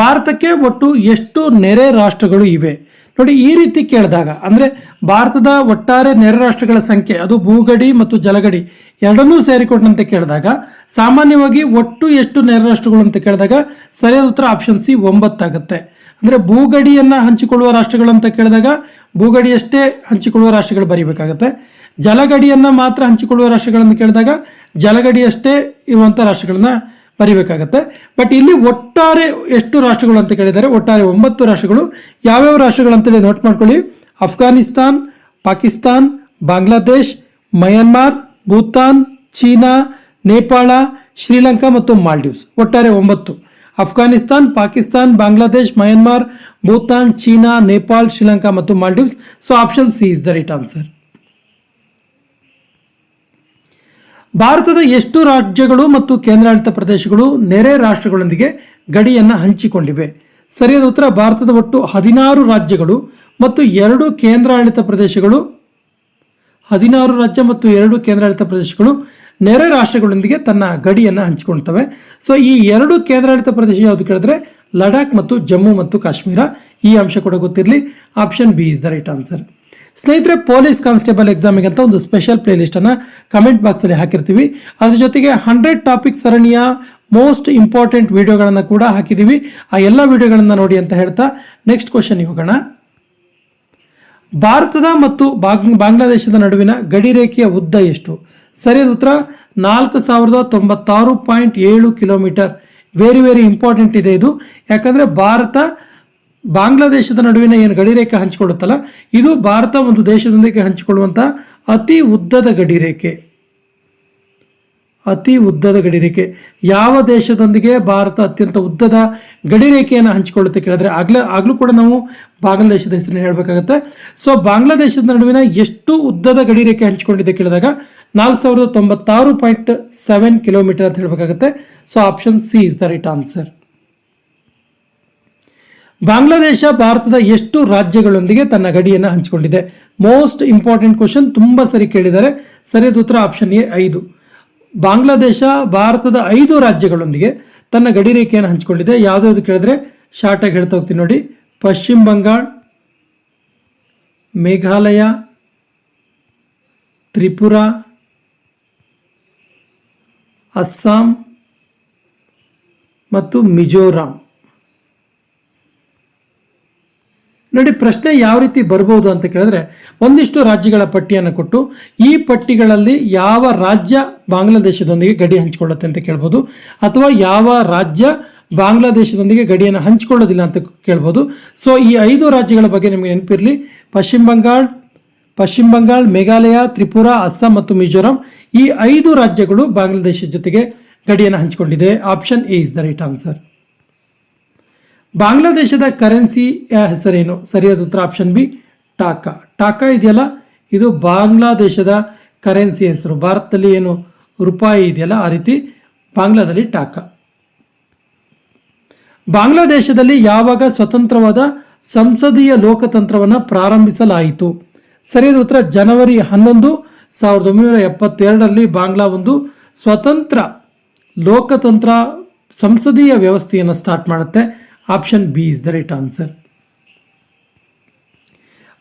ಭಾರತಕ್ಕೆ ಒಟ್ಟು ಎಷ್ಟು ನೆರೆ ರಾಷ್ಟ್ರಗಳು ಇವೆ? ನೋಡಿ, ಈ ರೀತಿ ಕೇಳಿದಾಗ, ಅಂದರೆ ಭಾರತದ ಒಟ್ಟಾರೆ ನೆರೆ ರಾಷ್ಟ್ರಗಳ ಸಂಖ್ಯೆ, ಅದು ಭೂಗಡಿ ಮತ್ತು ಜಲಗಡಿ ಎರಡನ್ನೂ ಸೇರಿಕೊಂಡಂತೆ ಕೇಳಿದಾಗ, ಸಾಮಾನ್ಯವಾಗಿ ಒಟ್ಟು ಎಷ್ಟು ನೆರೆ ರಾಷ್ಟ್ರಗಳು ಅಂತ ಕೇಳಿದಾಗ, ಸರಿಯಾದ ಉತ್ತರ ಆಪ್ಷನ್ ಸಿ ಒಂಬತ್ತಾಗುತ್ತೆ. ಅಂದರೆ ಭೂಗಡಿಯನ್ನು ಹಂಚಿಕೊಳ್ಳುವ ರಾಷ್ಟ್ರಗಳು ಅಂತ ಕೇಳಿದಾಗ, ಭೂಗಡಿಯಷ್ಟೇ ಹಂಚಿಕೊಳ್ಳುವ ರಾಷ್ಟ್ರಗಳು ಬರೀಬೇಕಾಗತ್ತೆ. ಜಲಗಡಿಯನ್ನು ಮಾತ್ರ ಹಂಚಿಕೊಳ್ಳುವ ರಾಷ್ಟ್ರಗಳನ್ನು ಕೇಳಿದಾಗ, ಜಲಗಡಿಯಷ್ಟೇ ಇರುವಂಥ ರಾಷ್ಟ್ರಗಳನ್ನ ಬರಿಬೇಕಾಗತ್ತೆ. ಬಟ್ ಇಲ್ಲಿ ಒಟ್ಟಾರೆ ಎಷ್ಟು ರಾಷ್ಟ್ರಗಳು ಅಂತ ಕೇಳಿದ್ದಾರೆ ಒಟ್ಟಾರೆ ಒಂಬತ್ತು ರಾಷ್ಟ್ರಗಳು. ಯಾವ್ಯಾವ ರಾಷ್ಟ್ರಗಳು ಅಂತೇಳಿ ನೋಟ್ ಮಾಡ್ಕೊಳ್ಳಿ. ಅಫ್ಘಾನಿಸ್ತಾನ್ ಪಾಕಿಸ್ತಾನ್ ಬಾಂಗ್ಲಾದೇಶ್ ಮಯನ್ಮಾರ್ ಭೂತಾನ್ ಚೀನಾ ನೇಪಾಳ ಶ್ರೀಲಂಕಾ ಮತ್ತು ಮಾಲ್ಡೀವ್ಸ್ ಒಟ್ಟಾರೆ ಒಂಬತ್ತು. ಅಫ್ಘಾನಿಸ್ತಾನ್ ಪಾಕಿಸ್ತಾನ್ ಬಾಂಗ್ಲಾದೇಶ್ ಮಯನ್ಮಾರ್ ಭೂತಾನ್ ಚೀನಾ ನೇಪಾಳ್ ಶ್ರೀಲಂಕಾ ಮತ್ತು Maldives so option C is the right answer ಭಾರತದ ಎಷ್ಟು ರಾಜ್ಯಗಳು ಮತ್ತು ಕೇಂದ್ರಾಡಳಿತ ಪ್ರದೇಶಗಳು ನೆರೆ ರಾಷ್ಟ್ರಗಳೊಂದಿಗೆ ಗಡಿಯನ್ನು ಹಂಚಿಕೊಂಡಿವೆ. ಸರಿಯಾದ ಉತ್ತರ, ಭಾರತದ ಒಟ್ಟು ಹದಿನಾರು ರಾಜ್ಯಗಳು ಮತ್ತು ಎರಡು ಕೇಂದ್ರಾಡಳಿತ ಪ್ರದೇಶಗಳು, ಹದಿನಾರು ರಾಜ್ಯ ಮತ್ತು ಎರಡು ಕೇಂದ್ರಾಡಳಿತ ಪ್ರದೇಶಗಳು ನೆರೆ ರಾಷ್ಟ್ರಗಳೊಂದಿಗೆ ತನ್ನ ಗಡಿಯನ್ನು ಹಂಚಿಕೊಳ್ತವೆ. ಸೊ ಈ ಎರಡು ಕೇಂದ್ರಾಡಳಿತ ಪ್ರದೇಶ ಯಾವುದು ಕೇಳಿದ್ರೆ ಲಡಾಖ್ ಮತ್ತು ಜಮ್ಮು ಮತ್ತು ಕಾಶ್ಮೀರ. ಈ ಅಂಶ ಕೂಡ ಗೊತ್ತಿರಲಿ. Option B is the right answer ಸ್ನೇಹಿತರೆ ಪೊಲೀಸ್ ಕಾನ್ಸ್ಟೇಬಲ್ ಎಕ್ಸಾಮಿಗೆ ಅಂತ ಒಂದು ಸ್ಪೆಷಲ್ ಪ್ಲೇಲಿಸ್ಟನ್ನು ಕಮೆಂಟ್ ಬಾಕ್ಸಲ್ಲಿ ಹಾಕಿರ್ತೀವಿ. ಅದ್ರ ಜೊತೆಗೆ ಹಂಡ್ರೆಡ್ ಟಾಪಿಕ್ ಸರಣಿಯ ಮೋಸ್ಟ್ ಇಂಪಾರ್ಟೆಂಟ್ ವಿಡಿಯೋಗಳನ್ನು ಕೂಡ ಹಾಕಿದ್ದೀವಿ ಆ ಎಲ್ಲ ವಿಡಿಯೋಗಳನ್ನು ನೋಡಿ ಅಂತ ಹೇಳ್ತಾ ನೆಕ್ಸ್ಟ್ ಕ್ವಶನ್ ಹೋಗೋಣ. ಭಾರತದ ಮತ್ತು ಬಾಂಗ್, ಬಾಂಗ್ಲಾದೇಶದ ನಡುವಿನ ಗಡಿ ರೇಖೆಯ ಉದ್ದ ಎಷ್ಟು? ಸರಿಯಾದ ಉತ್ತರ. ನಾಲ್ಕು ಸಾವಿರದ ತೊಂಬತ್ತಾರು ಪಾಯಿಂಟ್ ಏಳು ಕಿಲೋಮೀಟರ್. ವೆರಿ ವೆರಿ ಇಂಪಾರ್ಟೆಂಟ್ ಇದೆ ಇದು. ಯಾಕಂದರೆ ಭಾರತ ಬಾಂಗ್ಲಾದೇಶದ ನಡುವಿನ ಏನು ಗಡಿ ರೇಖೆ ಹಂಚಿಕೊಳ್ಳುತ್ತಲ್ಲ, ಇದು ಭಾರತ ಒಂದು ದೇಶದೊಂದಿಗೆ ಹಂಚಿಕೊಳ್ಳುವಂಥ ಅತಿ ಉದ್ದದ ಗಡಿ ರೇಖೆ ಅತಿ ಉದ್ದದ ಗಡಿರೇಖೆ. ಯಾವ ದೇಶದೊಂದಿಗೆ ಭಾರತ ಅತ್ಯಂತ ಉದ್ದದ ಗಡಿರೇಖೆಯನ್ನು ಹಂಚಿಕೊಳ್ಳುತ್ತೆ ಕೇಳಿದ್ರೆ, ಆಗ್ಲೇ, ಆಗಲೂ ಕೂಡ ನಾವು ಬಾಂಗ್ಲಾದೇಶದ ಹೆಸರನ್ನು ಹೇಳಬೇಕಾಗತ್ತೆ. ಸೊ ಬಾಂಗ್ಲಾದೇಶದ ನಡುವಿನ ಎಷ್ಟು ಉದ್ದದ ಗಡಿರೇಖೆ ಹಂಚಿಕೊಂಡಿದೆ ಕೇಳಿದಾಗ, ನಾಲ್ಕು ಸಾವಿರದ ತೊಂಬತ್ತಾರು ಪಾಯಿಂಟ್ ಸೆವೆನ್ ಕಿಲೋಮೀಟರ್ ಅಂತ ಹೇಳಬೇಕಾಗತ್ತೆ. So option C is the right answer Bangladesh, ಭಾರತದ ಎಷ್ಟು ರಾಜ್ಯಗಳೊಂದಿಗೆ ತನ್ನ ಗಡಿಯನ್ನು ಹಂಚಿಕೊಂಡಿದೆ. ಮೋಸ್ಟ್ ಇಂಪಾರ್ಟೆಂಟ್ ಕ್ವಶನ್ ತುಂಬ ಸರಿ ಕೇಳಿದ್ದಾರೆ. ಸರಿಯಾದ ಉತ್ತರ ಆಪ್ಷನ್ ಎ ಐದು. ಬಾಂಗ್ಲಾದೇಶ, ಭಾರತದ ಐದು ರಾಜ್ಯಗಳೊಂದಿಗೆ ತನ್ನ ಗಡಿ ರೇಖೆಯನ್ನು ಹಂಚಿಕೊಂಡಿದೆ. ಯಾವುದ್ಯಾವ್ದು ಕೇಳಿದ್ರೆ ಶಾರ್ಟಾಗಿ ಹೇಳ್ತಾ ಹೋಗ್ತೀನಿ ನೋಡಿ. ಪಶ್ಚಿಮ ಬಂಗಾಳ, ಮೇಘಾಲಯ, ತ್ರಿಪುರ, ಅಸ್ಸಾಂ ಮತ್ತು ಮಿಜೋರಾಂ. ನೋಡಿ, ಪ್ರಶ್ನೆ ಯಾವ ರೀತಿ ಬರ್ಬೋದು ಅಂತ ಕೇಳಿದ್ರೆ, ಒಂದಿಷ್ಟು ರಾಜ್ಯಗಳ ಪಟ್ಟಿಯನ್ನು ಕೊಟ್ಟು, ಈ ಪಟ್ಟಿಗಳಲ್ಲಿ ಯಾವ ರಾಜ್ಯ ಬಾಂಗ್ಲಾದೇಶದೊಂದಿಗೆ ಗಡಿ ಹಂಚಿಕೊಳ್ಳುತ್ತೆ ಅಂತ ಕೇಳ್ಬೋದು, ಅಥವಾ ಯಾವ ರಾಜ್ಯ ಬಾಂಗ್ಲಾದೇಶದೊಂದಿಗೆ ಗಡಿಯನ್ನು ಹಂಚಿಕೊಳ್ಳೋದಿಲ್ಲ ಅಂತ ಕೇಳ್ಬೋದು. ಸೊ ಈ ಐದು ರಾಜ್ಯಗಳ ಬಗ್ಗೆ ನಿಮಗೆ ನೆನಪಿರಲಿ. ಪಶ್ಚಿಮ ಬಂಗಾಳ ಪಶ್ಚಿಮ ಬಂಗಾಳ, ಮೇಘಾಲಯ, ತ್ರಿಪುರ, ಅಸ್ಸಾಂ ಮತ್ತು ಮಿಜೋರಾಂ ಈ ಐದು ರಾಜ್ಯಗಳು ಬಾಂಗ್ಲಾದೇಶದ ಜೊತೆಗೆ ಗಡಿಯನ್ನು ಹಂಚಿಕೊಂಡಿದೆ. Option A is the right answer ಬಾಂಗ್ಲಾದೇಶದ ಕರೆನ್ಸಿ ಹೆಸರೇನು? ಸರಿಯಾದ ಉತ್ತರ ಆಪ್ಷನ್ ಬಿ ಟಾಕಾ. ಟಾಕಾ ಇದೆಯಲ್ಲ, ಇದು ಬಾಂಗ್ಲಾದೇಶದ ಕರೆನ್ಸಿ ಹೆಸರು. ಭಾರತದಲ್ಲಿ ಏನು ರೂಪಾಯಿ ಇದೆಯಲ್ಲ, ಆ ರೀತಿ ಬಾಂಗ್ಲಾದಲ್ಲಿ ಟಾಕಾ. ಬಾಂಗ್ಲಾದೇಶದಲ್ಲಿ ಯಾವಾಗ ಸ್ವತಂತ್ರವಾದ ಸಂಸದೀಯ ಲೋಕತಂತ್ರವನ್ನು ಪ್ರಾರಂಭಿಸಲಾಯಿತು? ಸರಿಯಾದ ಉತ್ತರ ಜನವರಿ ಹನ್ನೊಂದು, ಸಾವಿರದ ಒಂಬೈನೂರ ಎಪ್ಪತ್ತೆರಡರಲ್ಲಿ ಬಾಂಗ್ಲಾ ಒಂದು ಸ್ವತಂತ್ರ ಲೋಕತಂತ್ರ, ಸಂಸದೀಯ ವ್ಯವಸ್ಥೆಯನ್ನು ಸ್ಟಾರ್ಟ್ ಮಾಡುತ್ತೆ. Option B is the right answer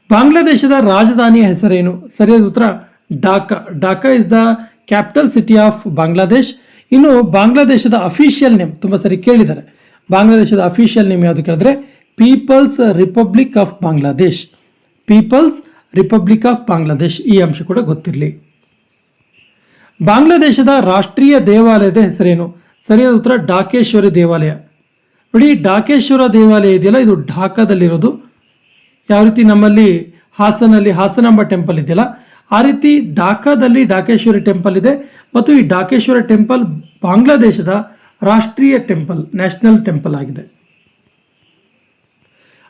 ಬಾಂಗ್ಲಾದೇಶದ ರಾಜಧಾನಿಯ ಹೆಸರೇನು? ಸರಿಯಾದ ಉತ್ತರ Dhaka Dhaka is the capital city of Bangladesh ಇನ್ನು ಬಾಂಗ್ಲಾದೇಶದ ಅಫಿಷಿಯಲ್ ನೇಮ್ ತುಂಬ ಸರಿ ಕೇಳಿದ್ದಾರೆ. ಬಾಂಗ್ಲಾದೇಶದ ಅಫಿಷಿಯಲ್ ನೇಮ್ ಯಾವುದು ಕೇಳಿದ್ರೆ people's republic of Bangladesh people's republic of Bangladesh ಈ ಅಂಶ ಕೂಡ ಗೊತ್ತಿರಲಿ. ಬಾಂಗ್ಲಾದೇಶದ ರಾಷ್ಟ್ರೀಯ ದೇವಾಲಯದ ಹೆಸರೇನು? ಸರಿಯಾದ ಉತ್ತರ ಡಾಕೇಶ್ವರಿ ದೇವಾಲಯ. ನೋಡಿ ಡಾಕೇಶ್ವರ ದೇವಾಲಯ ಇದೆಯಲ್ಲ ಇದು ಢಾಕಾದಲ್ಲಿರೋದು. ಯಾವ ರೀತಿ ನಮ್ಮಲ್ಲಿ ಹಾಸನಲ್ಲಿ ಹಾಸನಾಂಬ ಟೆಂಪಲ್ ಇದೆಯಲ್ಲ, ಆ ರೀತಿ ಢಾಕಾದಲ್ಲಿ ಡಾಕೇಶ್ವರಿ ಟೆಂಪಲ್ ಇದೆ ಮತ್ತು ಈ ಡಾಕೇಶ್ವರ ಟೆಂಪಲ್ ಬಾಂಗ್ಲಾದೇಶದ ರಾಷ್ಟ್ರೀಯ ಟೆಂಪಲ್, ನ್ಯಾಷನಲ್ ಟೆಂಪಲ್ ಆಗಿದೆ.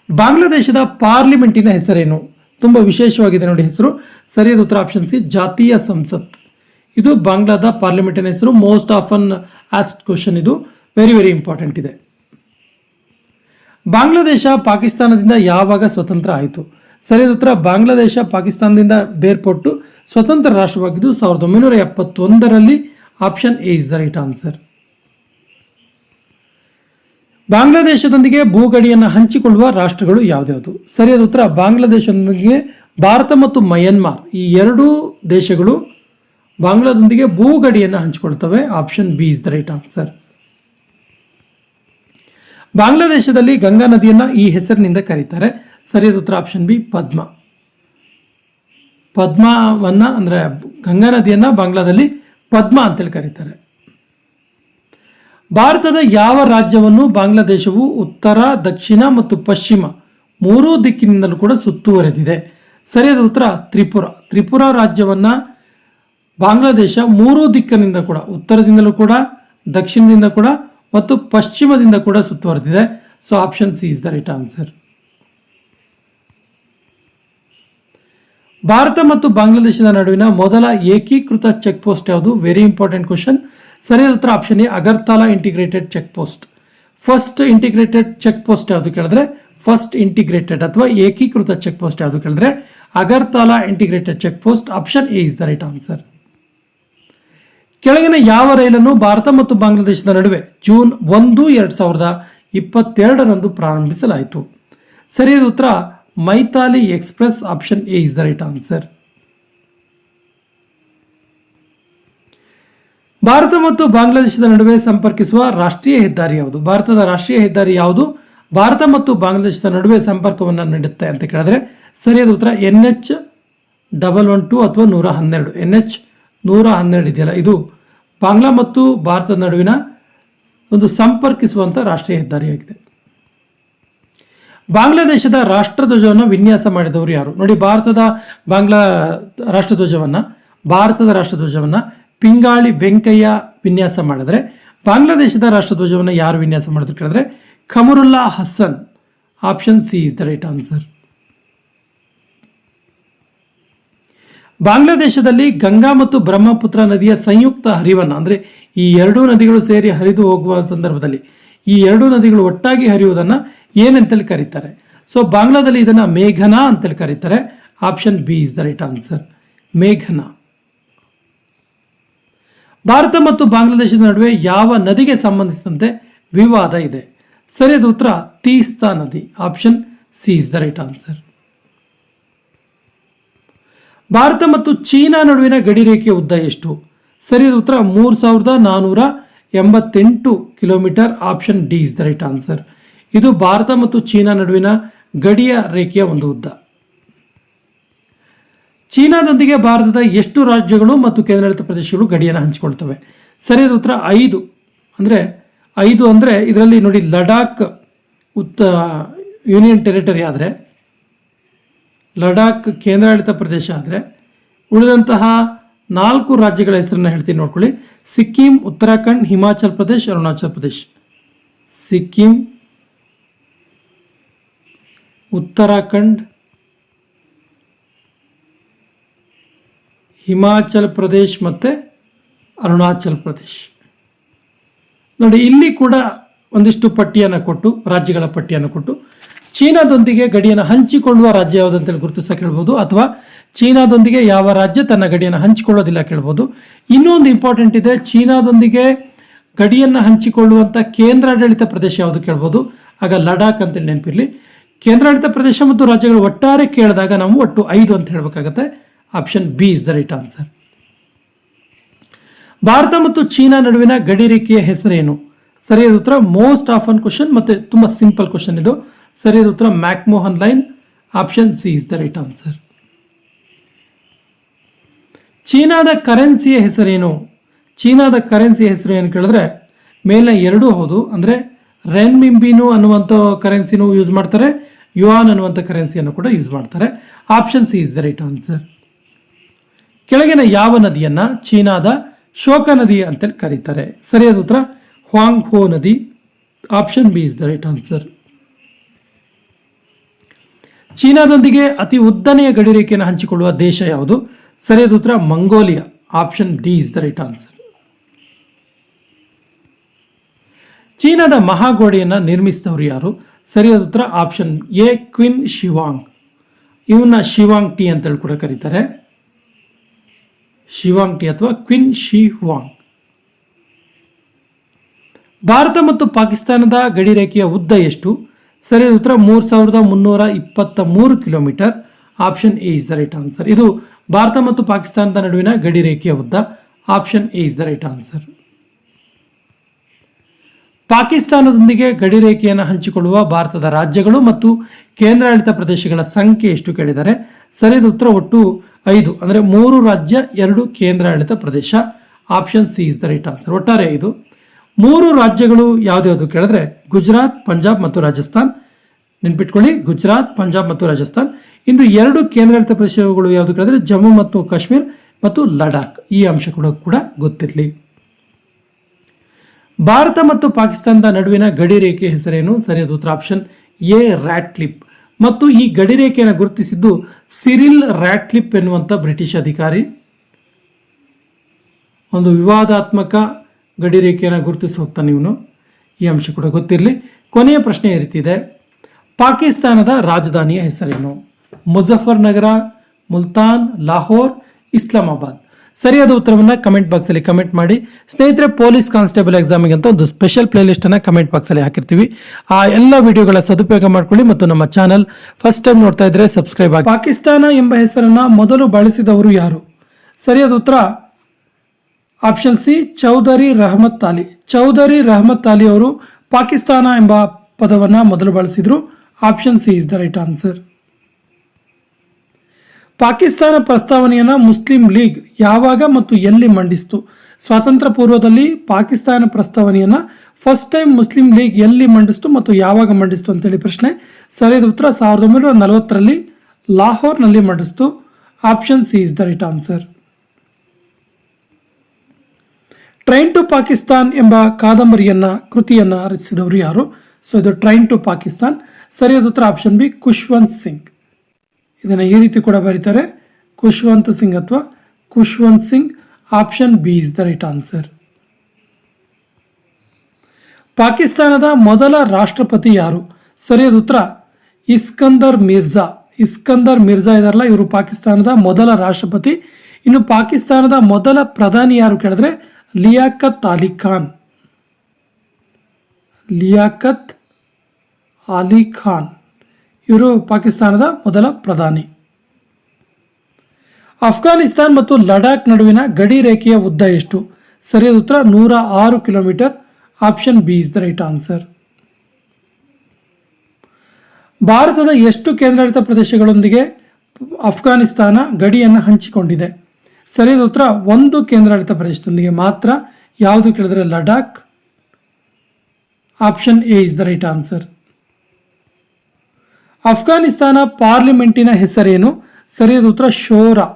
ಬಾಂಗ್ಲಾದೇಶದ ಪಾರ್ಲಿಮೆಂಟಿನ ಹೆಸರೇನು? ತುಂಬ ವಿಶೇಷವಾಗಿದೆ ನೋಡಿ ಹೆಸರು. ಸರಿಯಾದ ಉತ್ತರ ಆಪ್ಷನ್ ಸಿ, ಜಾತೀಯ ಸಂಸತ್. ಇದು ಬಾಂಗ್ಲಾದ ಪಾರ್ಲಿಮೆಂಟಿನ ಹೆಸರು. ಮೋಸ್ಟ್ ಆಫನ್ ಆಸ್ಟ್ ಕ್ವಶನ್ ಇದು. ವೆರಿ ವೆರಿ ಇಂಪಾರ್ಟೆಂಟ್ ಇದೆ. ಬಾಂಗ್ಲಾದೇಶ ಪಾಕಿಸ್ತಾನದಿಂದ ಯಾವಾಗ ಸ್ವತಂತ್ರ ಆಯಿತು? ಸರಿಯಾದ ಉತ್ತರ, ಬಾಂಗ್ಲಾದೇಶ ಪಾಕಿಸ್ತಾನದಿಂದ ಬೇರ್ಪಟ್ಟು ಸ್ವತಂತ್ರ ರಾಷ್ಟ್ರವಾಗಿದ್ದು ಸಾವಿರದ ಒಂಬೈನೂರ ಎಪ್ಪತ್ತೊಂದರಲ್ಲಿ option A is the right answer. ಬಾಂಗ್ಲಾದೇಶದೊಂದಿಗೆ ಭೂಗಡಿಯನ್ನು ಹಂಚಿಕೊಳ್ಳುವ ರಾಷ್ಟ್ರಗಳು ಯಾವ್ದ್ಯಾವುದು? ಸರಿಯಾದ ಉತ್ತರ, ಬಾಂಗ್ಲಾದೇಶದೊಂದಿಗೆ ಭಾರತ ಮತ್ತು ಮಯನ್ಮಾರ್, ಈ ಎರಡೂ ದೇಶಗಳು ಬಾಂಗ್ಲಾದೊಂದಿಗೆ ಭೂಗಡಿಯನ್ನು ಹಂಚಿಕೊಳ್ತವೆ option B is the right answer. ಬಾಂಗ್ಲಾದೇಶದಲ್ಲಿ ಗಂಗಾ ನದಿಯನ್ನ ಈ ಹೆಸರಿನಿಂದ ಕರೀತಾರೆ. ಸರಿಯಾದ ಉತ್ತರ ಆಪ್ಷನ್ ಬಿ ಪದ್ಮ. ಪದ್ಮವನ್ನ ಅಂದ್ರೆ ಗಂಗಾ ನದಿಯನ್ನ ಬಾಂಗ್ಲಾದಲ್ಲಿ ಪದ್ಮ ಅಂತೇಳಿ ಕರೀತಾರೆ. ಭಾರತದ ಯಾವ ರಾಜ್ಯವನ್ನು ಬಾಂಗ್ಲಾದೇಶವು ಉತ್ತರ, ದಕ್ಷಿಣ ಮತ್ತು ಪಶ್ಚಿಮ ಮೂರೂ ದಿಕ್ಕಿನಿಂದಲೂ ಕೂಡ ಸುತ್ತುವರೆದಿದೆ? ಸರಿಯಾದ ಉತ್ತರ ತ್ರಿಪುರ. ತ್ರಿಪುರ ರಾಜ್ಯವನ್ನ ಬಾಂಗ್ಲಾದೇಶ ಮೂರೂ ದಿಕ್ಕಿನಿಂದ ಕೂಡ, ಉತ್ತರದಿಂದಲೂ ಕೂಡ, ದಕ್ಷಿಣದಿಂದ ಕೂಡ ಮತ್ತು ಪಶ್ಚಿಮದಿಂದ ಕೂಡ ಸುತ್ತುವರೆದಿದೆ. So option C is the right answer Bharat ಮತ್ತು ಬಾಂಗ್ಲಾದೇಶದ ನಡುವಿನ ಮೊದಲ ಏಕೀಕೃತ ಚೆಕ್ ಪೋಸ್ಟ್ ಯಾವುದು? ವೆರಿ ಇಂಪಾರ್ಟೆಂಟ್ ಕ್ವಶನ್ ಸರಿಯಾದ ಉತ್ತರ option A, Agartala integrated check post first integrated check post ಯಾವುದು ಕೇಳಿದ್ರೆ? ಫಸ್ಟ್ ಇಂಟಿಗ್ರೇಟೆಡ್ ಅಥವಾ ಏಕೀಕೃತ ಚೆಕ್ ಪೋಸ್ಟ್ ಯಾವುದು ಕೇಳಿದ್ರೆ? Agartala integrated check post option A is the right answer ಕೆಳಗಿನ ಯಾವ ರೈಲನ್ನು ಭಾರತ ಮತ್ತು ಬಾಂಗ್ಲಾದೇಶದ ನಡುವೆ ಜೂನ್ ಒಂದು, ಎರಡು ಸಾವಿರದ ಇಪ್ಪತ್ತೆರಡರಂದು ಪ್ರಾರಂಭಿಸಲಾಯಿತು? ಸರಿಯಾದ ಉತ್ತರ. Maitree express option A is the right answer. Bharat ಮತ್ತು ಬಾಂಗ್ಲಾದೇಶದ ನಡುವೆ ಸಂಪರ್ಕಿಸುವ ರಾಷ್ಟ್ರೀಯ ಹೆದ್ದಾರಿ ಯಾವುದು? ಭಾರತದ ರಾಷ್ಟ್ರೀಯ ಹೆದ್ದಾರಿ ಯಾವುದು? ಭಾರತ ಮತ್ತು ಬಾಂಗ್ಲಾದೇಶದ ನಡುವೆ ಸಂಪರ್ಕವನ್ನು ನೀಡುತ್ತೆ ಅಂತ ಕೇಳಿದ್ರೆ ಸರಿಯಾದ ಉತ್ತರ. N H double one two ಅಥವಾ ನೂರ ಹನ್ನೆರಡು. ಎನ್ ಎಚ್ ನೂರ ಹನ್ನೆರಡು ಇದೆಯಲ್ಲ? ಇದು ಬಾಂಗ್ಲಾ ಮತ್ತು ಭಾರತದ ನಡುವಿನ ಒಂದು ಸಂಪರ್ಕಿಸುವಂಥ ರಾಷ್ಟ್ರೀಯ ಹೆದ್ದಾರಿಯಾಗಿದೆ. ಬಾಂಗ್ಲಾದೇಶದ ರಾಷ್ಟ್ರಧ್ವಜವನ್ನು ವಿನ್ಯಾಸ ಮಾಡಿದವರು ಯಾರು? ನೋಡಿ, ಭಾರತದ ಬಾಂಗ್ಲಾ ರಾಷ್ಟ್ರಧ್ವಜವನ್ನು, ಭಾರತದ ರಾಷ್ಟ್ರಧ್ವಜವನ್ನು ಪಿಂಗಾಳಿ ವೆಂಕಯ್ಯ ವಿನ್ಯಾಸ ಮಾಡಿದ್ರೆ, ಬಾಂಗ್ಲಾದೇಶದ ರಾಷ್ಟ್ರಧ್ವಜವನ್ನು ಯಾರು ವಿನ್ಯಾಸ ಮಾಡಿದ್ರು ಕೇಳಿದ್ರೆ, Qamrullah Hasan option C is the right answer. ಬಾಂಗ್ಲಾದೇಶದಲ್ಲಿ ಗಂಗಾ ಮತ್ತು ಬ್ರಹ್ಮಪುತ್ರ ನದಿಯ ಸಂಯುಕ್ತ ಹರಿವನ್ನು, ಅಂದರೆ ಈ ಎರಡೂ ನದಿಗಳು ಸೇರಿ ಹರಿದು ಹೋಗುವ ಸಂದರ್ಭದಲ್ಲಿ, ಈ ಎರಡೂ ನದಿಗಳು ಒಟ್ಟಾಗಿ ಹರಿಯುವುದನ್ನು ಏನಂತೇಳಿ ಕರೀತಾರೆ? ಸೊ ಬಾಂಗ್ಲಾದಲ್ಲಿ ಇದನ್ನು ಮೇಘನಾ ಅಂತೇಳಿ ಕರೀತಾರೆ. Option B is the right answer ಮೇಘನಾ. ಭಾರತ ಮತ್ತು ಬಾಂಗ್ಲಾದೇಶದ ನಡುವೆ ಯಾವ ನದಿಗೆ ಸಂಬಂಧಿಸಿದಂತೆ ವಿವಾದ ಇದೆ? ಸರಿಯಾದ ಉತ್ತರ, ತೀಸ್ತಾ ನದಿ. Option C is the right answer Bharat ಮತ್ತು ಚೀನಾ ನಡುವಿನ ಗಡಿ ರೇಖೆಯ ಉದ್ದ ಎಷ್ಟು? ಸರಿಯಾದ ಉತ್ತರ ಮೂರು ಸಾವಿರದ ನಾನ್ನೂರ ಎಂಬತ್ತೆಂಟು kilometre. Option D is the right answer. ಇದು ಭಾರತ ಮತ್ತು ಚೀನಾ ನಡುವಿನ ಗಡಿಯ ರೇಖೆಯ ಒಂದು ಉದ್ದ. ಚೀನಾದೊಂದಿಗೆ ಭಾರತದ ಎಷ್ಟು ರಾಜ್ಯಗಳು ಮತ್ತು ಕೇಂದ್ರಾಡಳಿತ ಪ್ರದೇಶಗಳು ಗಡಿಯನ್ನು ಹಂಚಿಕೊಳ್ತವೆ? ಸರಿಯಾದ ಉತ್ತರ ಐದು. ಅಂದರೆ ಐದು ಅಂದರೆ ಇದರಲ್ಲಿ ನೋಡಿ ಲಡಾಖ್ ಉತ್ತ, ಯೂನಿಯನ್ ಟೆರಿಟರಿ ಆದರೆ ಲಡಾಖ್ ಕೇಂದ್ರಾಡಳಿತ ಪ್ರದೇಶ ಆದರೆ ಉಳಿದಂತಹ ನಾಲ್ಕು ರಾಜ್ಯಗಳ ಹೆಸರನ್ನ ಹೇಳ್ತೀನಿ ನೋಡ್ಕೊಳ್ಳಿ. ಸಿಕ್ಕಿಂ, ಉತ್ತರಾಖಂಡ್, ಹಿಮಾಚಲ್ ಪ್ರದೇಶ್, ಅರುಣಾಚಲ್ ಪ್ರದೇಶ್. ಸಿಕ್ಕಿಂ, ಉತ್ತರಾಖಂಡ್, ಹಿಮಾಚಲ್ ಪ್ರದೇಶ್ ಮತ್ತು ಅರುಣಾಚಲ್ ಪ್ರದೇಶ್. ನೋಡಿ, ಇಲ್ಲಿ ಕೂಡ ಒಂದಿಷ್ಟು ಪಟ್ಟಿಯನ್ನು ಕೊಟ್ಟು, ರಾಜ್ಯಗಳ ಪಟ್ಟಿಯನ್ನು ಕೊಟ್ಟು ಚೀನಾದೊಂದಿಗೆ ಗಡಿಯನ್ನು ಹಂಚಿಕೊಳ್ಳುವ ರಾಜ್ಯ ಯಾವುದು ಅಂತೇಳಿ ಕೇಳ್ಬೋದು ಹೇಳ್ಬೋದು ಅಥವಾ ಚೀನಾದೊಂದಿಗೆ ಯಾವ ರಾಜ್ಯ ತನ್ನ ಗಡಿಯನ್ನು ಹಂಚಿಕೊಳ್ಳೋದಿಲ್ಲ ಕೇಳ್ಬೋದು. ಇನ್ನೊಂದು ಇಂಪಾರ್ಟೆಂಟ್ ಇದೆ, ಚೀನಾದೊಂದಿಗೆ ಗಡಿಯನ್ನು ಹಂಚಿಕೊಳ್ಳುವಂಥ ಕೇಂದ್ರಾಡಳಿತ ಪ್ರದೇಶ ಯಾವುದು ಕೇಳ್ಬೋದು. ಆಗ ಲಡಾಖ್ ಅಂತೇಳಿ ನೆನಪಿರಲಿ. ಕೇಂದ್ರಾಡಳಿತ ಪ್ರದೇಶ ಮತ್ತು ರಾಜ್ಯಗಳು ಒಟ್ಟಾರೆ ಕೇಳಿದಾಗ ನಾವು ಒಟ್ಟು ಐದು ಅಂತ ಹೇಳಬೇಕಾಗತ್ತೆ. Option B is the right answer Bharat ಮತ್ತು ಚೀನಾ ನಡುವಿನ ಗಡಿ ರೇಖೆಯ ಹೆಸರೇನು? ಸರಿಯಾದ ಉತ್ತರ ಮೋಸ್ಟ್ ಆಫನ್ ಕ್ವಶನ್ ಮತ್ತೆ ತುಂಬಾ ಸಿಂಪಲ್ ಕ್ವಶನ್ ಇದು. ಸರಿಯಾದ ಉತ್ತರ McMahon line, option C is the right answer. ಚೀನಾದ ಕರೆನ್ಸಿಯ ಹೆಸರೇನು? ಚೀನಾದ ಕರೆನ್ಸಿಯ ಹೆಸರು ಏನು ಕೇಳಿದ್ರೆ ಮೇಲೆ ಎರಡೂ ಹೌದು, ಅಂದರೆ ರೆನ್ಮಿಂಬಿನು ಅನ್ನುವಂಥ ಕರೆನ್ಸಿನೂ ಯೂಸ್ ಮಾಡ್ತಾರೆ ಯುವಾನ್ ಅನ್ನುವಂಥ ಕರೆನ್ಸಿಯನ್ನು ಕೂಡ ಯೂಸ್ ಮಾಡ್ತಾರೆ. Option C is the right answer. ಕೆಳಗಿನ ಯಾವ ನದಿಯನ್ನು ಚೀನಾದ ಶೋಕ ನದಿ ಅಂತೇಳಿ ಕರೀತಾರೆ? ಸರಿಯಾದ ಉತ್ತರ ಹ್ವಾಂಗ್ ಹೋ ನದಿ. Option B is the right answer. ಚೀನಾದೊಂದಿಗೆ ಅತಿ ಉದ್ದನೆಯ ಗಡಿರೇಖೆಯನ್ನು ಹಂಚಿಕೊಳ್ಳುವ ದೇಶ ಯಾವುದು? ಸರಿಯಾದ ಉತ್ತರ, Mongolia. Option D is the right answer ಚೀನಾದ ಮಹಾಗೋಡೆಯನ್ನು ನಿರ್ಮಿಸಿದವರು ಯಾರು? ಸರಿಯಾದ ಉತ್ತರ ಆಪ್ಷನ್ ಎ ಕ್ವಿನ್ ಶಿವಾಂಗ್ ಇವನ್ನ ಶಿವಾಂಗ್ ಟಿ ಅಂತೇಳಿ ಕೂಡ ಕರೀತಾರೆ. ಶಿವಾಂಗ್ ಟಿ ಅಥವಾ ಕ್ವಿನ್ ಶಿ ಹುವಾಂಗ್ ಭಾರತ ಮತ್ತು ಪಾಕಿಸ್ತಾನದ ಗಡಿರೇಖೆಯ ಉದ್ದ ಎಷ್ಟು? ಸರಿಯಾದ ಉತ್ತರ ಮೂರು ಸಾವಿರದ ಮುನ್ನೂರ ಇಪ್ಪತ್ತ ಮೂರು kilometre option A is the right answer. ಇದು ಭಾರತ ಮತ್ತು ಪಾಕಿಸ್ತಾನದ ನಡುವಿನ ಗಡಿ ರೇಖೆಯ ಉದ್ದ. Option A is the right answer. ಪಾಕಿಸ್ತಾನದೊಂದಿಗೆ ಗಡಿ ರೇಖೆಯನ್ನು ಹಂಚಿಕೊಳ್ಳುವ ಭಾರತದ ರಾಜ್ಯಗಳು ಮತ್ತು ಕೇಂದ್ರಾಡಳಿತ ಪ್ರದೇಶಗಳ ಸಂಖ್ಯೆ ಎಷ್ಟು ಕೇಳಿದರೆ ಸರಿಯಾದ ಉತ್ತರ ಒಟ್ಟು ಐದು, ಅಂದರೆ ಮೂರು ರಾಜ್ಯ, ಎರಡು ಕೇಂದ್ರಾಡಳಿತ ಪ್ರದೇಶ. Option C is the right answer. ಒಟ್ಟಾರೆ ಐದು ಮೂರು ರಾಜ್ಯಗಳು ಯಾವುದ್ಯಾವುದು ಕೇಳಿದ್ರೆ, ಗುಜರಾತ್, ಪಂಜಾಬ್ ಮತ್ತು ರಾಜಸ್ಥಾನ್. ನೆನ್ಪಿಟ್ಕೊಳ್ಳಿ, ಗುಜರಾತ್, ಪಂಜಾಬ್ ಮತ್ತು ರಾಜಸ್ಥಾನ್. ಇನ್ನು ಎರಡು ಕೇಂದ್ರಾಡಳಿತ ಪ್ರದೇಶಗಳು ಯಾವುದು ಕೇಳಿದ್ರೆ ಜಮ್ಮು ಮತ್ತು ಕಾಶ್ಮೀರ್ ಮತ್ತು ಲಡಾಖ್. ಈ ಅಂಶ ಕೂಡ ಗೊತ್ತಿರಲಿ. ಭಾರತ ಮತ್ತು ಪಾಕಿಸ್ತಾನದ ನಡುವಿನ ಗಡಿ ರೇಖೆ ಹೆಸರೇನು? ಸರಿಯಾದ ಉತ್ತರ ಆಪ್ಷನ್ ಎ ರ್ಯಾಟ್ಲಿಪ್ ಮತ್ತು ಈ ಗಡಿ ರೇಖೆಯನ್ನು ಗುರುತಿಸಿದ್ದು ಸಿರಿಲ್ ರ್ಯಾಟ್ಲಿಪ್ ಎನ್ನುವಂಥ ಬ್ರಿಟಿಷ್ ಅಧಿಕಾರಿ. ಒಂದು ವಿವಾದಾತ್ಮಕ ಗಡಿ ರೇಖೆಯನ್ನು ಗುರುತಿಸಿ ಹೋಗ್ತಾನೆ ಈ ಅಂಶ ಕೂಡ ಗೊತ್ತಿರಲಿ. ಕೊನೆಯ ಪ್ರಶ್ನೆ ಈ ಪಾಕಿಸ್ತಾನದ ರಾಜಧಾನಿಯ ಹೆಸರೇನು? ಮುಜಫರ್ ನಗರ, ಮುಲ್ತಾನ್, ಲಾಹೋರ್, ಇಸ್ಲಾಮಾಬಾದ್. ಸರಿಯಾದ ಉತ್ತರವನ್ನು ಕಮೆಂಟ್ ಬಾಕ್ಸಲ್ಲಿ ಕಮೆಂಟ್ ಮಾಡಿ. ಸ್ನೇಹಿತರೆ, ಪೊಲೀಸ್ ಕಾನ್ಸ್ಟೇಬಲ್ ಎಕ್ಸಾಮಿಗೆ ಅಂತ ಒಂದು ಸ್ಪೆಷಲ್ ಪ್ಲೇಲಿಸ್ಟನ್ನು ಕಮೆಂಟ್ ಬಾಕ್ಸಲ್ಲಿ ಹಾಕಿರ್ತೀವಿ. ಆ ಎಲ್ಲ ವಿಡಿಯೋಗಳ ಸದುಪಯೋಗ ಮಾಡ್ಕೊಳ್ಳಿ ಮತ್ತು ನಮ್ಮ ಚಾನಲ್ ಫಸ್ಟ್ ಟೈಮ್ ನೋಡ್ತಾ ಇದ್ರೆ ಸಬ್ಸ್ಕ್ರೈಬ್ ಆಗಿ. ಪಾಕಿಸ್ತಾನ ಎಂಬ ಹೆಸರನ್ನು ಮೊದಲು ಬಳಸಿದವರು ಯಾರು? ಸರಿಯಾದ ಉತ್ತರ? Option C Chaudhary Rahmat Ali. Chaudhary Rahmat Ali ಅವರು ಪಾಕಿಸ್ತಾನ ಎಂಬ ಪದವನ್ನು ಮೊದಲು ಬಳಸಿದ್ರು. Option C is the right answer Pakistan ಪ್ರಸ್ತಾವನೆಯನ್ನು ಮುಸ್ಲಿಂ ಲೀಗ್ ಯಾವಾಗ ಮತ್ತು ಎಲ್ಲಿ ಮಂಡಿಸಿತು? ಸ್ವಾತಂತ್ರ್ಯ ಪೂರ್ವದಲ್ಲಿ ಪಾಕಿಸ್ತಾನ ಪ್ರಸ್ತಾವನೆಯನ್ನು ಫಸ್ಟ್ ಟೈಮ್ ಮುಸ್ಲಿಂ ಲೀಗ್ ಎಲ್ಲಿ ಮಂಡಿಸ್ತು ಮತ್ತು ಯಾವಾಗ ಮಂಡಿಸ್ತು ಅಂತೇಳಿ ಪ್ರಶ್ನೆ. ಸರಿಯಾದ ಉತ್ತರ ಸಾವಿರದ ಒಂಬೈನೂರ ನಲವತ್ತರಲ್ಲಿ ಲಾಹೋರ್ನಲ್ಲಿ ಮಂಡಿಸ್ತು. Option C is the right answer train to Pakistan ಎಂಬ ಕಾದಂಬರಿಯನ್ನ, ಕೃತಿಯನ್ನ ರಚಿಸಿದವರು ಯಾರು? ಸೊ ಇದು ಟ್ರೈನ್ ಟು ಪಾಕಿಸ್ತಾನ್ ಸರಿಯಾದ ಉತ್ತರ ಆಪ್ಷನ್ ಬಿ ಖುಷ್ವಂತ್ ಸಿಂಗ್. ಇದನ್ನು ಈ ರೀತಿ ಕೂಡ ಬರೀತಾರೆ. ಖುಷ್ವಂತ್ ಸಿಂಗ್ ಅಥವಾ Khushwant Singh, option B is the right answer. ಪಾಕಿಸ್ತಾನದ ಮೊದಲ ರಾಷ್ಟ್ರಪತಿ ಯಾರು? ಸರಿಯಾದ ಉತ್ತರ, ಇಸ್ಕಂದರ್ ಮಿರ್ಜಾ. ಇಸ್ಕಂದರ್ ಮಿರ್ಜಾ ಇದಾರಲ್ಲ, ಇವರು ಪಾಕಿಸ್ತಾನದ ಮೊದಲ ರಾಷ್ಟ್ರಪತಿ. ಇನ್ನು ಪಾಕಿಸ್ತಾನದ ಮೊದಲ ಪ್ರಧಾನಿ ಯಾರು ಕೇಳಿದ್ರೆ, ಲಿಯಾಕತ್ ಅಲಿ ಖಾನ್. ಲಿಯಾಕತ್ ಅಲಿ ಖಾನ್. ಇವರು ಪಾಕಿಸ್ತಾನದ ಮೊದಲ ಪ್ರಧಾನಿ. ಅಫ್ಘಾನಿಸ್ತಾನ್ ಮತ್ತು ಲಡಾಖ್ ನಡುವಿನ ಗಡಿ ರೇಖೆಯ ಉದ್ದ ಎಷ್ಟು? ಸರಿಯಾದ ಉತ್ತರ ನೂರ ಆರು kilometre. Option B is the right answer. ಭಾರತದ ಎಷ್ಟು ಕೇಂದ್ರಾಡಳಿತ ಪ್ರದೇಶಗಳೊಂದಿಗೆ ಅಫ್ಘಾನಿಸ್ತಾನ ಗಡಿಯನ್ನು ಹಂಚಿಕೊಂಡಿದೆ? ಸರಿಯಾದ ಉತ್ತರ ಒಂದು ಕೇಂದ್ರಾಡಳಿತ ಪ್ರದೇಶದೊಂದಿಗೆ ಮಾತ್ರ. ಯಾವುದು ಕೇಳಿದರೆ Ladakh. Option A is the right answer. Afghanistan ಪಾರ್ಲಿಮೆಂಟಿನ ಹೆಸರೇನು? ಸರಿಯಾದ ಉತ್ತರ ಶೋರಾ.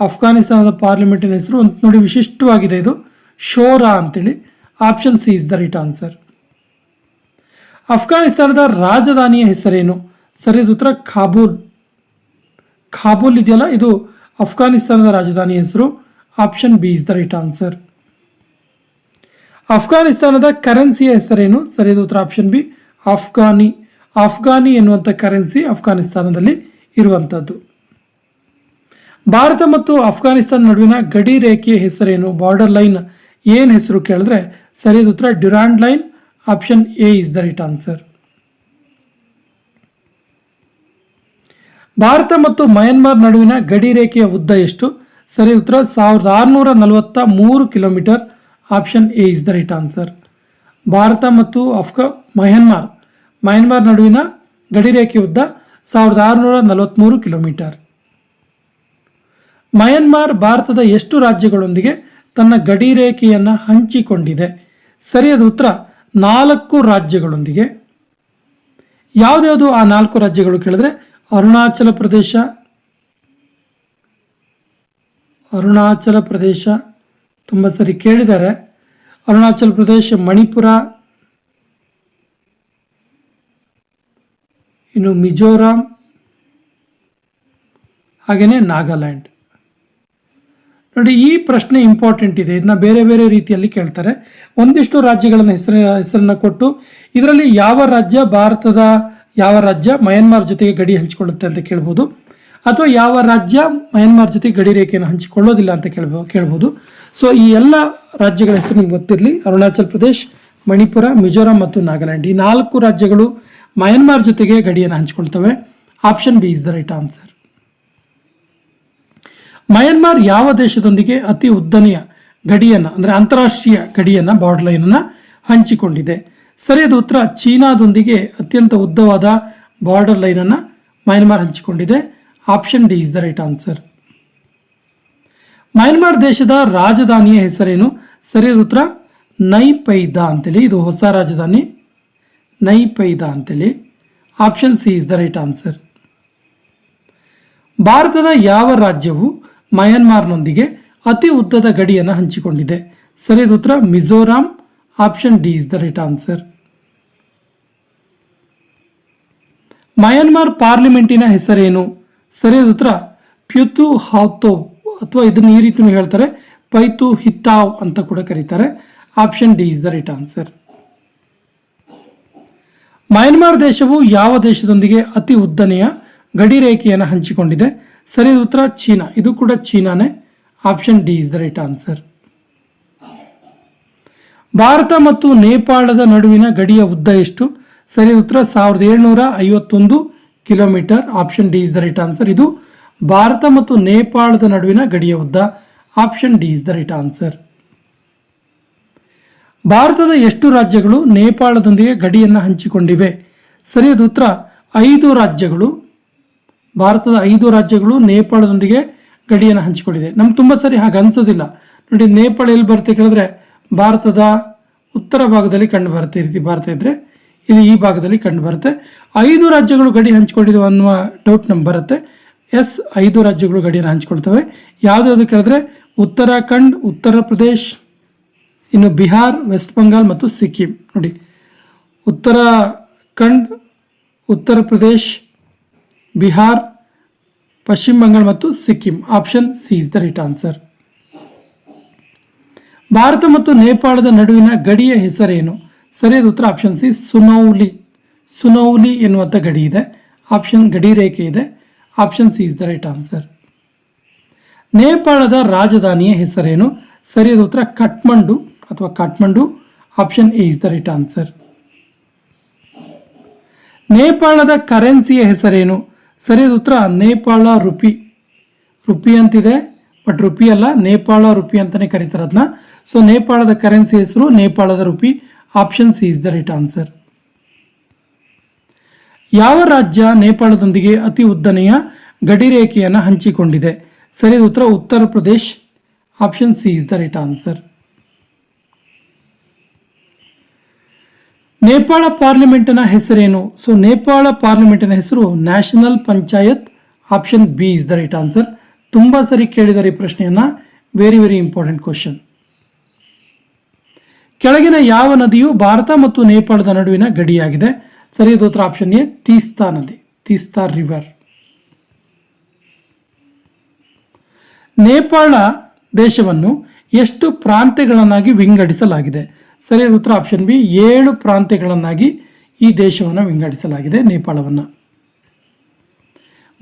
ಅಫ್ಘಾನಿಸ್ತಾನದ ಪಾರ್ಲಿಮೆಂಟಿನ ಹೆಸರು ಒಂದು ನೋಡಿ ವಿಶಿಷ್ಟವಾಗಿದೆ ಇದು. ಶೋರಾ ಅಂತೇಳಿ. Option C is the right answer. ಅಫ್ಘಾನಿಸ್ತಾನದ ರಾಜಧಾನಿಯ ಹೆಸರೇನು? ಸರಿಯಾದ ಉತ್ತರ ಖಾಬೂಲ್ ಖಾಬೂಲ್ ಇದೆಯಲ್ಲ, ಇದು ಅಫ್ಘಾನಿಸ್ತಾನದ ರಾಜಧಾನಿ ಹೆಸರು. Option B is the right answer. ಅಫ್ಘಾನಿಸ್ತಾನದ ಕರೆನ್ಸಿಯ ಹೆಸರೇನು? ಸರಿಯಾದ ಉತ್ತರ ಆಪ್ಷನ್ ಬಿ. ಅಫ್ಘಾನಿ ಅಫ್ಘಾನಿ ಎನ್ನುವಂಥ ಕರೆನ್ಸಿ ಅಫ್ಘಾನಿಸ್ತಾನದಲ್ಲಿ ಇರುವಂಥದ್ದು. ಭಾರತ ಮತ್ತು ಅಫ್ಘಾನಿಸ್ತಾನ ನಡುವಿನ ಗಡಿ ರೇಖೆಯ ಹೆಸರೇನು? ಬಾರ್ಡರ್ ಲೈನ್ ಏನು ಹೆಸರು ಕೇಳಿದ್ರೆ ಸರಿಯಾದ ಉತ್ತರ Durand line option A is the right answer Bharat ಮತ್ತು ಮಯನ್ಮಾರ್ ನಡುವಿನ ಗಡಿ ರೇಖೆಯ ಉದ್ದ ಎಷ್ಟು? ಸರಿ ಉತ್ತರ ಸಾವಿರದ ಆರುನೂರ ನಲವತ್ತ ಮೂರು kilometre option A is the right answer Bharat ಮತ್ತು ಅಫ್ಘಾ, ಮಯನ್ಮಾರ್. ಮಯನ್ಮಾರ್ ನಡುವಿನ ಗಡಿ ರೇಖೆ ಉದ್ದ ಸಾವಿರದ ಆರುನೂರ ನಲವತ್ತ್ಮೂರು ಕಿಲೋಮೀಟರ್. ಮಯನ್ಮಾರ್ ಭಾರತದ ಎಷ್ಟು ರಾಜ್ಯಗಳೊಂದಿಗೆ ತನ್ನ ಗಡಿ ರೇಖೆಯನ್ನು ಹಂಚಿಕೊಂಡಿದೆ? ಸರಿಯಾದ ಉತ್ತರ, ನಾಲ್ಕು ರಾಜ್ಯಗಳೊಂದಿಗೆ. ಯಾವುದ್ಯಾವುದು ಆ ನಾಲ್ಕು ರಾಜ್ಯಗಳು ಕೇಳಿದ್ರೆ ಅರುಣಾಚಲ ಪ್ರದೇಶ ಅರುಣಾಚಲ ಪ್ರದೇಶ. ತುಂಬ ಸರಿ ಕೇಳಿದ್ದಾರೆ. ಅರುಣಾಚಲ ಪ್ರದೇಶ, ಮಣಿಪುರ ಇನ್ನು ಮಿಜೋರಾಂ ಹಾಗೆಯೇ ನಾಗಾಲ್ಯಾಂಡ್. ನೋಡಿ, ಈ ಪ್ರಶ್ನೆ ಇಂಪಾರ್ಟೆಂಟ್ ಇದೆ. ಇದನ್ನ ಬೇರೆ ಬೇರೆ ರೀತಿಯಲ್ಲಿ ಕೇಳ್ತಾರೆ. ಒಂದಿಷ್ಟು ರಾಜ್ಯಗಳನ್ನ ಹೆಸರು, ಹೆಸರನ್ನು ಕೊಟ್ಟು, ಇದರಲ್ಲಿ ಯಾವ ರಾಜ್ಯ ಭಾರತದ, ಯಾವ ರಾಜ್ಯ ಮಯನ್ಮಾರ್ ಜೊತೆಗೆ ಗಡಿ ಹಂಚಿಕೊಳ್ಳುತ್ತೆ ಅಂತ ಕೇಳ್ಬೋದು. ಅಥವಾ ಯಾವ ರಾಜ್ಯ ಮಯನ್ಮಾರ್ ಜೊತೆ ಗಡಿ ರೇಖೆಯನ್ನು ಹಂಚಿಕೊಳ್ಳೋದಿಲ್ಲ ಅಂತ ಕೇಳ್ಬೋ, ಕೇಳ್ಬೋದು. ಸೊ ಈ ಎಲ್ಲ ರಾಜ್ಯಗಳ ಹೆಸರು ನಿಮ್ಗೆ ಗೊತ್ತಿರಲಿ. ಅರುಣಾಚಲ್ ಪ್ರದೇಶ್, ಮಣಿಪುರ, ಮಿಜೋರಾಂ ಮತ್ತು ನಾಗಾಲ್ಯಾಂಡ್. ಈ ನಾಲ್ಕು ರಾಜ್ಯಗಳು ಮಯನ್ಮಾರ್ ಜೊತೆಗೆ ಗಡಿಯನ್ನು ಹಂಚಿಕೊಳ್ತವೆ. Option B is the right answer Myanmar ಯಾವ ದೇಶದೊಂದಿಗೆ ಅತಿ ಉದ್ದನೆಯ ಗಡಿಯನ್ನು, ಅಂದರೆ ಅಂತಾರಾಷ್ಟ್ರೀಯ ಗಡಿಯನ್ನು ಬಾರ್ಡರ್ ಲೈನನ್ನು ಹಂಚಿಕೊಂಡಿದೆ? ಸರಿಯಾದ ಉತ್ತರ. ಚೀನಾದೊಂದಿಗೆ ಅತ್ಯಂತ ಉದ್ದವಾದ ಬಾರ್ಡರ್ ಲೈನನ್ನು Myanmar ಹಂಚಿಕೊಂಡಿದೆ. Option D is the right answer Myanmar ದೇಶದ ರಾಜಧಾನಿಯ ಹೆಸರೇನು? ಸರಿಯಾದ ಉತ್ತರ. ನೈಪೈದ ಅಂತೇಳಿ ಇದು ಹೊಸ ರಾಜಧಾನಿ. ನೈಪೈದಾ ಅಂತೇಳಿ option C is the right answer. ಭಾರತದ ಯಾವ ರಾಜ್ಯವು ಮಯನ್ಮಾರ್ನೊಂದಿಗೆ ಅತಿ ಉದ್ದದ ಗಡಿಯನ್ನು ಹಂಚಿಕೊಂಡಿದೆ? ಸರಿಯಾದ ಉತ್ತರ Mizoram. Option D is the right answer. Myanmar ಪಾರ್ಲಿಮೆಂಟಿನ ಹೆಸರೇನು? ಸರಿಯಾದ ಉತ್ತರ ಪ್ಯುತು ಹಾತೋವ್ ಅಥವಾ ಇದನ್ನು ಈ ರೀತಿ ಹೇಳ್ತಾರೆ, ಪೈತು ಹಿತ್ತಾವ್ ಅಂತ ಕೂಡ ಕರೀತಾರೆ. Option D is the right answer. Myanmar ದೇಶವು ಯಾವ ದೇಶದೊಂದಿಗೆ ಅತಿ ಉದ್ದನೆಯ ಗಡಿ ರೇಖೆಯನ್ನು ಹಂಚಿಕೊಂಡಿದೆ? ಸರಿ ಉತ್ತರ ಚೀನಾ. ಇದು ಕೂಡ ಚೀನಾನೇ. Option D is the right answer Bharat ಮತ್ತು ನೇಪಾಳದ ನಡುವಿನ ಗಡಿಯ ಉದ್ದ ಎಷ್ಟು? ಸರಿ ಉತ್ತರ ಸಾವಿರದ ಏಳ್ನೂರ ಐವತ್ತೊಂದು kilometre. Option D is the right answer ಇದು ಭಾರತ ಮತ್ತು ನೇಪಾಳದ ನಡುವಿನ ಗಡಿಯ ಉದ್ದ. Option D is the right answer ಭಾರತದ ಎಷ್ಟು ರಾಜ್ಯಗಳು ನೇಪಾಳದೊಂದಿಗೆ ಗಡಿಯನ್ನು ಹಂಚಿಕೊಂಡಿವೆ? ಸರಿಯಾದ ಉತ್ತರ. ಐದು ರಾಜ್ಯಗಳು, ಭಾರತದ ಐದು ರಾಜ್ಯಗಳು ನೇಪಾಳದೊಂದಿಗೆ ಗಡಿಯನ್ನು ಹಂಚಿಕೊಂಡಿದೆ. ನಮ್ಗೆ ತುಂಬ ಸರಿ ಹಾಗೆ ಅನ್ಸೋದಿಲ್ಲ. ನೋಡಿ, ನೇಪಾಳ ಎಲ್ಲಿ ಬರುತ್ತೆ ಕೇಳಿದ್ರೆ, ಭಾರತದ ಉತ್ತರ ಭಾಗದಲ್ಲಿ ಕಂಡು ಬರುತ್ತೆ ರೀತಿ ಭಾರತ ಇದ್ರೆ, ಇಲ್ಲಿ ಈ ಭಾಗದಲ್ಲಿ ಕಂಡು ಬರುತ್ತೆ. ಐದು ರಾಜ್ಯಗಳು ಗಡಿ ಹಂಚಿಕೊಂಡಿವೆ ಅನ್ನುವ ಡೌಟ್ ನಮ್ಗೆ ಬರುತ್ತೆ. ಎಸ್, ಐದು ರಾಜ್ಯಗಳು ಗಡಿಯನ್ನು ಹಂಚಿಕೊಳ್ತವೆ. ಯಾವುದಾದ್ರು ಕೇಳಿದ್ರೆ, ಉತ್ತರಾಖಂಡ್, ಉತ್ತರ ಪ್ರದೇಶ್ ಇನ್ನು ಬಿಹಾರ್, ವೆಸ್ಟ್ ಬಂಗಾಲ್ ಮತ್ತು ಸಿಕ್ಕಿಂ. ನೋಡಿ, ಉತ್ತರಾಖಂಡ್, ಉತ್ತರ ಪ್ರದೇಶ್, ಬಿಹಾರ್, ಪಶ್ಚಿಮ ಬಂಗಾಳ ಮತ್ತು Sikkim. Option C is the right answer. Bharat ಮತ್ತು ನೇಪಾಳದ ನಡುವಿನ ಗಡಿಯ ಹೆಸರೇನು? ಸರಿಯಾದ ಉತ್ತರ ಆಪ್ಷನ್ ಸಿ ಸುನೌಲಿ. ಸುನೌಲಿ ಎನ್ನುವಂಥ ಗಡಿ ಇದೆ. ಆಪ್ಷನ್ ಗಡಿ ರೇಖೆ ಇದೆ. Option C is the right answer. ನೇಪಾಳದ ರಾಜಧಾನಿಯ ಹೆಸರೇನು? ಸರಿಯಾದ ಉತ್ತರ ಕಠ್ಮಂಡು. ಅಥವಾ Kathmandu? Option A is the right answer ನೇಪಾಳದ ಕರೆನ್ಸಿಯ ಹೆಸರೇನು? ಸರಿಯಾದ ಉತ್ತರ ನೇಪಾಳ ರುಪಿ. ರುಪಿ ಅಂತಿದೆ ಬಟ್ ರುಪಿ ಅಲ್ಲ, ನೇಪಾಳ ರುಪಿ ಅಂತಲೇ ಕರೀತಾರೆ ಅದನ್ನ ಸೊ ನೇಪಾಳದ ಕರೆನ್ಸಿ ಹೆಸರು ನೇಪಾಳದ rupee. Option C is the right answer ಯಾವ ರಾಜ್ಯ ನೇಪಾಳದೊಂದಿಗೆ ಅತಿ ಉದ್ದನೆಯ ಗಡಿರೇಖೆಯನ್ನು ಹಂಚಿಕೊಂಡಿದೆ? ಸರಿಯಾದ ಉತ್ತರ Uttar Pradesh. Option C is the right answer Nepal ಪಾರ್ಲಿಮೆಂಟಿನ ಹೆಸರೇನು? ಸೊ ನೇಪಾಳ ಪಾರ್ಲಿಮೆಂಟಿನ ಹೆಸರು national panchayat option B is the right answer ತುಂಬ ಸರಿ ಕೇಳಿದ್ದಾರೆ ಈ ಪ್ರಶ್ನೆಯನ್ನ. ವೆರಿ ವೆರಿ ಇಂಪಾರ್ಟೆಂಟ್ ಕ್ವಶನ್ ಕೆಳಗಿನ ಯಾವ ನದಿಯು ಭಾರತ ಮತ್ತು ನೇಪಾಳದ ನಡುವಿನ ಗಡಿಯಾಗಿದೆ? ಸರಿಯಾದ ಉತ್ತರ ಆಪ್ಷನ್ ಎ, ತೀಸ್ತಾ ನದಿ, ತೀಸ್ತಾ ರಿವರ್ ನೇಪಾಳ ದೇಶವನ್ನು ಎಷ್ಟು ಪ್ರಾಂತ್ಯಗಳನ್ನಾಗಿ ವಿಂಗಡಿಸಲಾಗಿದೆ? ಸರಿಯಾದ ಉತ್ತರ ಆಪ್ಷನ್ ಬಿ ಏಳು ಪ್ರಾಂತ್ಯಗಳನ್ನಾಗಿ ಈ ದೇಶವನ್ನು ವಿಂಗಡಿಸಲಾಗಿದೆ ನೇಪಾಳವನ್ನು.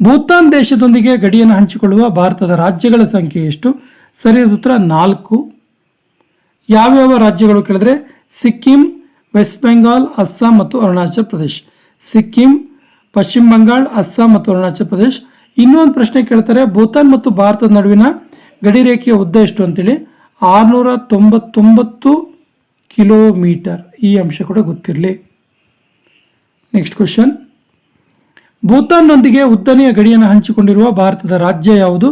ಭೂತಾನ್ ದೇಶದೊಂದಿಗೆ ಗಡಿಯನ್ನು ಹಂಚಿಕೊಳ್ಳುವ ಭಾರತದ ರಾಜ್ಯಗಳ ಸಂಖ್ಯೆ ಎಷ್ಟು? ಸರಿಯಾದ ಉತ್ತರ ನಾಲ್ಕು. ಯಾವ್ಯಾವ ರಾಜ್ಯಗಳು ಕೇಳಿದ್ರೆ? ಸಿಕ್ಕಿಂ, ವೆಸ್ಟ್ ಬೆಂಗಾಲ್, ಅಸ್ಸಾಂ ಮತ್ತು ಅರುಣಾಚಲ ಪ್ರದೇಶ್. ಸಿಕ್ಕಿಂ, ಪಶ್ಚಿಮ ಬಂಗಾಳ, ಅಸ್ಸಾಂ ಮತ್ತು ಅರುಣಾಚಲ ಪ್ರದೇಶ್. ಇನ್ನೊಂದು ಪ್ರಶ್ನೆ ಕೇಳ್ತಾರೆ, ಭೂತಾನ್ ಮತ್ತು ಭಾರತದ ನಡುವಿನ ಗಡಿ ರೇಖೆಯ ಉದ್ದ ಎಷ್ಟು ಅಂತೇಳಿ? ಆರುನೂರ ತೊಂಬತ್ತೊಂಬತ್ತು ಕಿಲೋಮೀಟರ್ ಈ ಅಂಶ ಕೂಡ ಗೊತ್ತಿರಲಿ. ನೆಕ್ಸ್ಟ್ ಕ್ವಶನ್ ಭೂತಾನ್ನೊಂದಿಗೆ ಉದ್ದನೆಯ ಗಡಿಯನ್ನು ಹಂಚಿಕೊಂಡಿರುವ ಭಾರತದ ರಾಜ್ಯ ಯಾವುದು?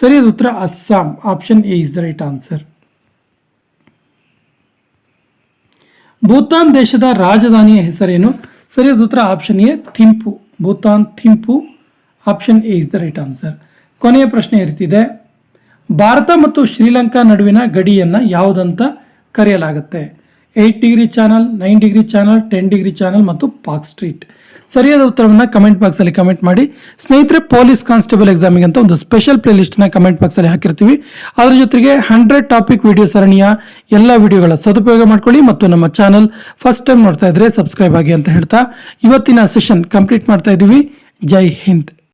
ಸರಿಯಾದ ಉತ್ತರ Assam. Option A is the right answer Bhutan ದೇಶದ ರಾಜಧಾನಿಯ ಹೆಸರೇನು? ಸರಿಯಾದ ಉತ್ತರ option A Thimphu. Bhutan, Thimphu. Option A is the right answer ಕೊನೆಯ ಪ್ರಶ್ನೆ ಇರ್ತಿದೆ. ಭಾರತ ಮತ್ತು ಶ್ರೀಲಂಕಾ ನಡುವಿನ ಗಡಿಯನ್ನು ಯಾವುದಂತ ಕರೆಯಲಾಗುತ್ತೆ? Eight degree channel nine degree channel ten degree channel ಮತ್ತು ಪಾಕ್ ಸ್ಟ್ರೀಟ್ ಸರಿಯಾದ ಉತ್ತರವನ್ನು ಕಮೆಂಟ್ ಬಾಕ್ಸಲ್ಲಿ ಕಮೆಂಟ್ ಮಾಡಿ. ಸ್ನೇಹಿತರೆ ಪೊಲೀಸ್ ಕಾನ್ಸ್ಟೇಬಲ್ ಎಕ್ಸಾಮಿಗೆ ಅಂತ ಒಂದು ಸ್ಪೆಷಲ್ ಪ್ಲೇ ಲಿಸ್ಟ್ನ ಕಮೆಂಟ್ ಬಾಕ್ಸಲ್ಲಿ ಹಾಕಿರ್ತೀವಿ. ಅದರ ಜೊತೆಗೆ ಹಂಡ್ರೆಡ್ ಟಾಪಿಕ್ ವಿಡಿಯೋ ಸರಣಿಯ ಎಲ್ಲ ವಿಡಿಯೋಗಳ ಸದುಪಯೋಗ ಮಾಡ್ಕೊಳ್ಳಿ ಮತ್ತು ನಮ್ಮ ಚಾನಲ್ ಫಸ್ಟ್ ಟೈಮ್ ನೋಡ್ತಾ ಇದ್ರೆ ಸಬ್ಸ್ಕ್ರೈಬ್ ಆಗಿ ಅಂತ ಹೇಳ್ತಾ ಇವತ್ತಿನ ಸೆಷನ್ ಕಂಪ್ಲೀಟ್ ಮಾಡ್ತಾ ಇದ್ದೀವಿ. ಜೈ ಹಿಂದ್.